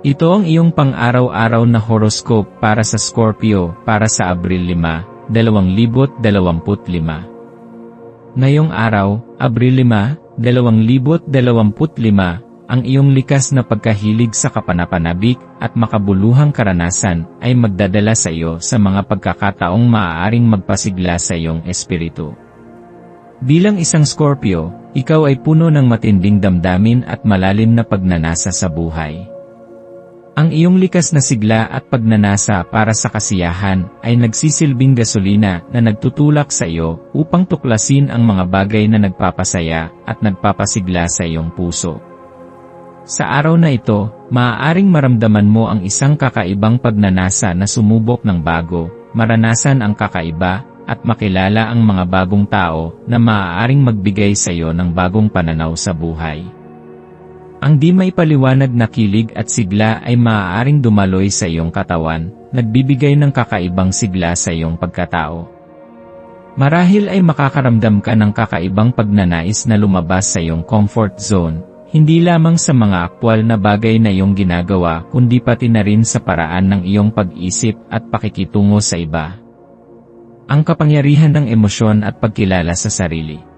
Ito ang iyong pang-araw-araw na horoscope para sa Scorpio para sa Abril 5, 2025. Ngayong araw, Abril 5, 2025, ang iyong likas na pagkahilig sa kapanapanabik at makabuluhang karanasan ay magdadala sa iyo sa mga pagkakataong maaaring magpasigla sa iyong espiritu. Bilang isang Scorpio, ikaw ay puno ng matinding damdamin at malalim na pagnanasa sa buhay. Ang iyong likas na sigla at pagnanasa para sa kasiyahan ay nagsisilbing gasolina na nagtutulak sa iyo upang tuklasin ang mga bagay na nagpapasaya at nagpapasigla sa iyong puso. Sa araw na ito, maaaring maramdaman mo ang isang kakaibang pagnanasa na sumubok ng bago, maranasan ang kakaiba, at makilala ang mga bagong tao na maaaring magbigay sa iyo ng bagong pananaw sa buhay. Ang di may paliwanag na kilig at sigla ay maaaring dumaloy sa iyong katawan, nagbibigay ng kakaibang sigla sa iyong pagkatao. Marahil ay makakaramdam ka ng kakaibang pagnanais na lumabas sa iyong comfort zone, hindi lamang sa mga aktwal na bagay na iyong ginagawa kundi pati na rin sa paraan ng iyong pag-isip at pakikitungo sa iba. Ang kapangyarihan ng emosyon at pagkilala sa sarili.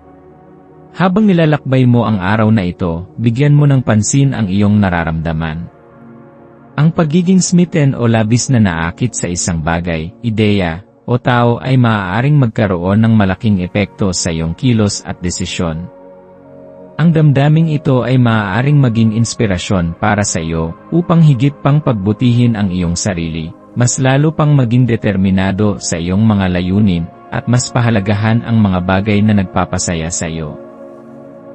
Habang nilalakbay mo ang araw na ito, bigyan mo ng pansin ang iyong nararamdaman. Ang pagiging smitten o labis na naakit sa isang bagay, ideya, o tao ay maaaring magkaroon ng malaking epekto sa iyong kilos at desisyon. Ang damdaming ito ay maaaring maging inspirasyon para sa iyo upang higit pang pagbutihin ang iyong sarili, mas lalo pang maging determinado sa iyong mga layunin, at mas pahalagahan ang mga bagay na nagpapasaya sa iyo.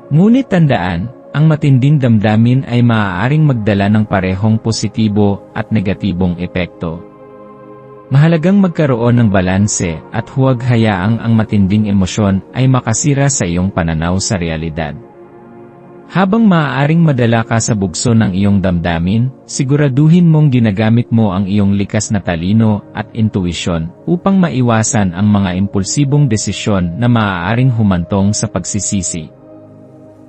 Ngunit tandaan, ang matinding damdamin ay maaaring magdala ng parehong positibo at negatibong epekto. Mahalagang magkaroon ng balanse at huwag hayaang ang matinding emosyon ay makasira sa iyong pananaw sa realidad. Habang maaaring madala ka sa bugso ng iyong damdamin, siguraduhin mong ginagamit mo ang iyong likas na talino at intuisyon upang maiwasan ang mga impulsibong desisyon na maaaring humantong sa pagsisisi.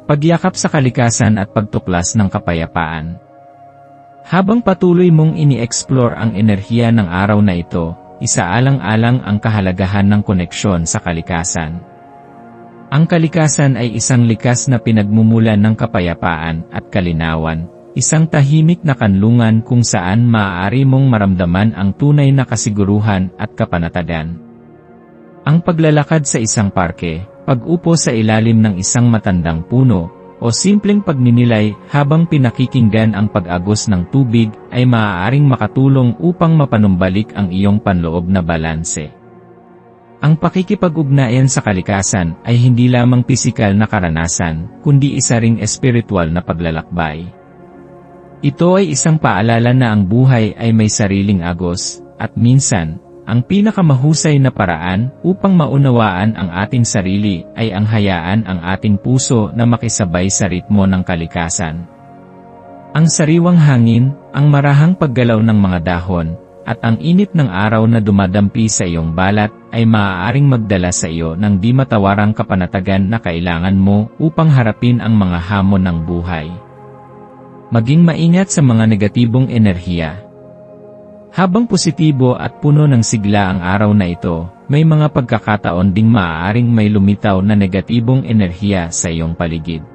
Pagyakap sa kalikasan at pagtuklas ng kapayapaan. Habang patuloy mong ini-explore ang enerhiya ng araw na ito, isaalang-alang ang kahalagahan ng koneksyon sa kalikasan. Ang kalikasan ay isang likas na pinagmumulan ng kapayapaan at kalinawan, isang tahimik na kanlungan kung saan maaari mong maramdaman ang tunay na kasiguruhan at kapanatagan. Ang paglalakad sa isang parke, pag-upo sa ilalim ng isang matandang puno, o simpleng pagninilay habang pinakikinggan ang pag-agos ng tubig ay maaaring makatulong upang mapanumbalik ang iyong panloob na balanse. Ang pakikipag-ugnayan sa kalikasan ay hindi lamang pisikal na karanasan, kundi isa ring espiritual na paglalakbay. Ito ay isang paalala na ang buhay ay may sariling agos, at minsan, ang pinakamahusay na paraan upang maunawaan ang ating sarili ay ang hayaan ang ating puso na makisabay sa ritmo ng kalikasan. Ang sariwang hangin, ang marahang paggalaw ng mga dahon, at ang init ng araw na dumadampi sa iyong balat ay maaaring magdala sa iyo ng di matawarang kapanatagan na kailangan mo upang harapin ang mga hamon ng buhay. Maging maingat sa mga negatibong enerhiya, habang positibo at puno ng sigla ang araw na ito, may mga pagkakataon ding maaaring may lumitaw na negatibong enerhiya sa iyong paligid.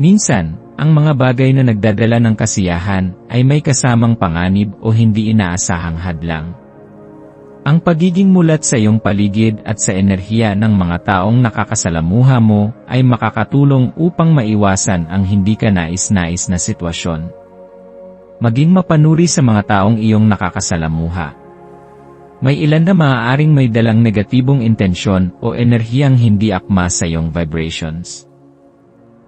Minsan, ang mga bagay na nagdadala ng kasiyahan ay may kasamang panganib o hindi inaasahang hadlang. Ang pagiging mulat sa iyong paligid at sa enerhiya ng mga taong nakakasalamuha mo ay makakatulong upang maiwasan ang hindi ka nais-nais na sitwasyon. Maging mapanuri sa mga taong iyong nakakasalamuha. May ilan na maaaring may dalang negatibong intensyon o enerhiyang hindi akma sa iyong vibrations.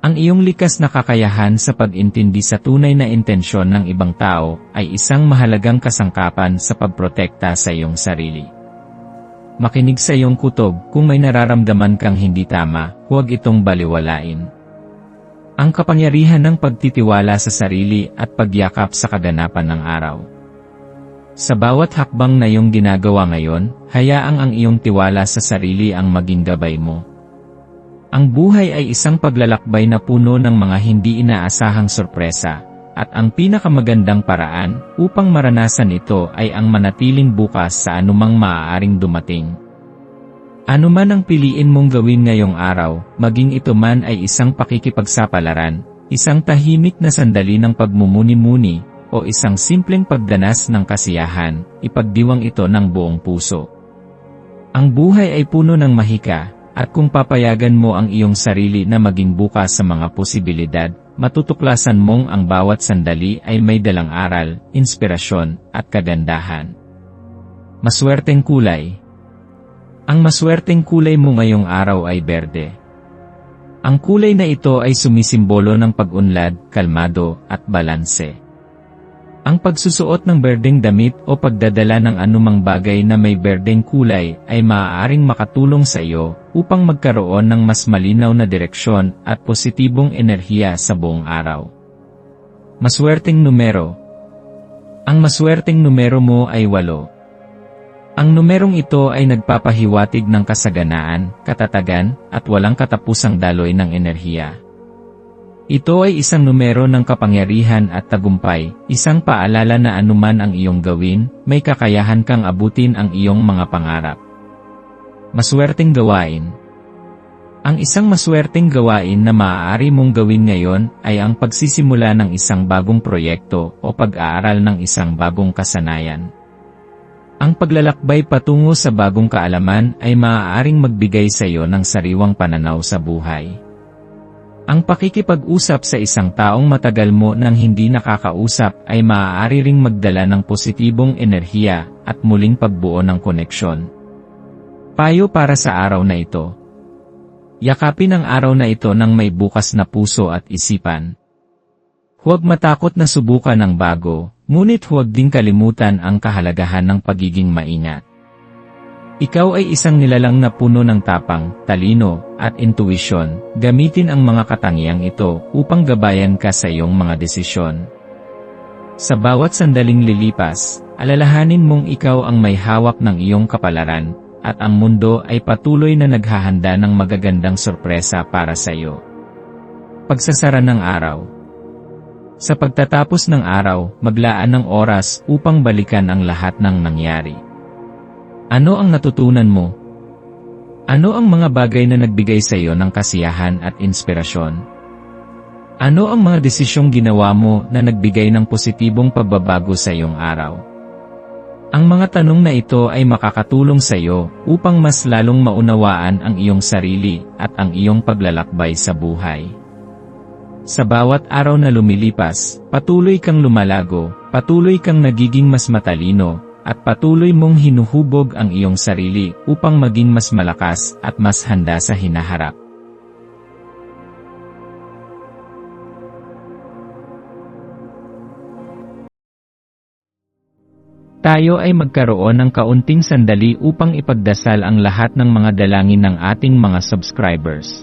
Ang iyong likas na kakayahan sa pag-intindi sa tunay na intensyon ng ibang tao ay isang mahalagang kasangkapan sa pagprotekta sa iyong sarili. Makinig sa iyong kutob kung may nararamdaman kang hindi tama, huwag itong baliwalain. Ang kapangyarihan ng pagtitiwala sa sarili at pagyakap sa kaganapan ng araw. Sa bawat hakbang na iyong ginagawa ngayon, hayaang ang iyong tiwala sa sarili ang maging gabay mo. Ang buhay ay isang paglalakbay na puno ng mga hindi inaasahang sorpresa, at ang pinakamagandang paraan upang maranasan ito ay ang manatiling bukas sa anumang maaaring dumating. Ano man ang piliin mong gawin ngayong araw, maging ito man ay isang pakikipagsapalaran, isang tahimik na sandali ng pagmumuni-muni, o isang simpleng pagdanas ng kasiyahan, ipagdiwang ito ng buong puso. Ang buhay ay puno ng mahika, at kung papayagan mo ang iyong sarili na maging bukas sa mga posibilidad, matutuklasan mong ang bawat sandali ay may dalang aral, inspirasyon, at kagandahan. Maswerteng kulay Ang maswerteng kulay mo ngayong araw ay berde. Ang kulay na ito ay sumisimbolo ng pag-unlad, kalmado, at balanse. Ang pagsusuot ng berdeng damit o pagdadala ng anumang bagay na may berdeng kulay ay maaaring makatulong sa iyo upang magkaroon ng mas malinaw na direksyon at positibong enerhiya sa buong araw. Maswerteng numero Ang maswerteng numero mo ay 8. Ang numerong ito ay nagpapahiwatig ng kasaganaan, katatagan, at walang katapusang daloy ng enerhiya. Ito ay isang numero ng kapangyarihan at tagumpay, isang paalala na anuman ang iyong gawin, may kakayahan kang abutin ang iyong mga pangarap. Maswerteng gawain Ang isang maswerteng gawain na maaari mong gawin ngayon ay ang pagsisimula ng isang bagong proyekto o pag-aaral ng isang bagong kasanayan. Ang paglalakbay patungo sa bagong kaalaman ay maaaring magbigay sa iyo ng sariwang pananaw sa buhay. Ang pakikipag-usap sa isang taong matagal mo nang hindi nakakausap ay maaari ring magdala ng positibong enerhiya at muling pagbuo ng koneksyon. Payo para sa araw na ito. Yakapin ang araw na ito ng may bukas na puso at isipan. Huwag matakot na subukan ang bago, ngunit huwag ding kalimutan ang kahalagahan ng pagiging maingat. Ikaw ay isang nilalang na puno ng tapang, talino, at intuisyon. Gamitin ang mga katangiang ito upang gabayan ka sa iyong mga desisyon. Sa bawat sandaling lilipas, alalahanin mong ikaw ang may hawak ng iyong kapalaran, at ang mundo ay patuloy na naghahanda ng magagandang sorpresa para sa iyo. Pagsasara ng araw Sa pagtatapos ng araw, maglaan ng oras upang balikan ang lahat ng nangyari. Ano ang natutunan mo? Ano ang mga bagay na nagbigay sa iyo ng kasiyahan at inspirasyon? Ano ang mga desisyong ginawa mo na nagbigay ng positibong pagbabago sa iyong araw? Ang mga tanong na ito ay makakatulong sa iyo upang mas lalong maunawaan ang iyong sarili at ang iyong paglalakbay sa buhay. Sa bawat araw na lumilipas, patuloy kang lumalago, patuloy kang nagiging mas matalino, at patuloy mong hinuhubog ang iyong sarili upang maging mas malakas at mas handa sa hinaharap. Tayo ay magkaroon ng kaunting sandali upang ipagdasal ang lahat ng mga dalangin ng ating mga subscribers